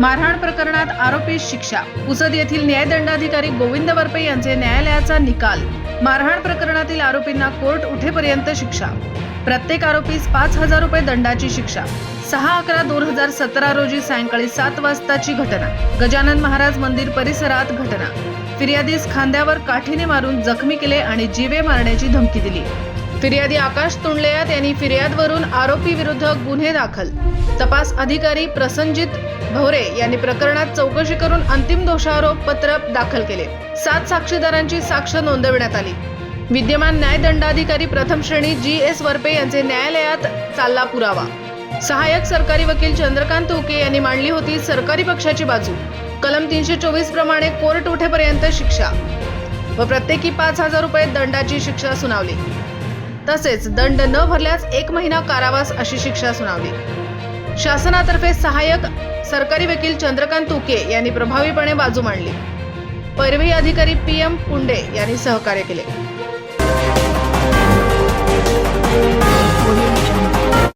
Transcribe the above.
मारहाण प्रकरणात आरोपी शिक्षा. पुसद येथील न्यायदंडाधिकारी गोविंद वरपे यांचे न्यायालयाचा निकाल. मारहाण प्रकरणातील आरोपींना कोर्ट उठेपर्यंत शिक्षा. प्रत्येक आरोपीस पाच हजार रुपये दंडाची शिक्षा. सहा अकरा दोन हजार सतरा रोजी सायंकाळी सात वाजताची घटना. गजानन महाराज मंदिर परिसरात घटना. फिर्यादीस खांद्यावर काठीने मारून जखमी केले आणि जीवे मारण्याची धमकी दिली. फिर्यादी आकाश तुंडलेयात यांनी फिर्यादवरून आरोपी विरुद्ध गुन्हे दाखल. तपास अधिकारी प्रसंजित भवरे यांनी प्रकरणात चौकशी करून अंतिम दोषारोप पत्र दाखल केले. सात साक्षीदारांची साक्ष नोंदविण्यात आली. विद्यमान न्यायदंडाधिकारी प्रथम श्रेणी जी एस वरपे यांचे न्यायालयात चालला पुरावा. सहाय्यक सरकारी वकील चंद्रकांत उके यांनी मांडली होती सरकारी पक्षाची बाजू. कलम तीनशे चोवीस प्रमाणे कोर्ट उठेपर्यंत शिक्षा व प्रत्येकी पाच हजार रुपये दंडाची शिक्षा सुनावली. तसेच दंड न भरल्यास एक महिना कारावास अशी शिक्षा सुनावली. शासनातर्फे सहाय्यक सरकारी वकील चंद्रकांत तुके यांनी प्रभावीपणे बाजू मांडली. पैरवी अधिकारी पी एम पुंडे यांनी सहकार्य केले.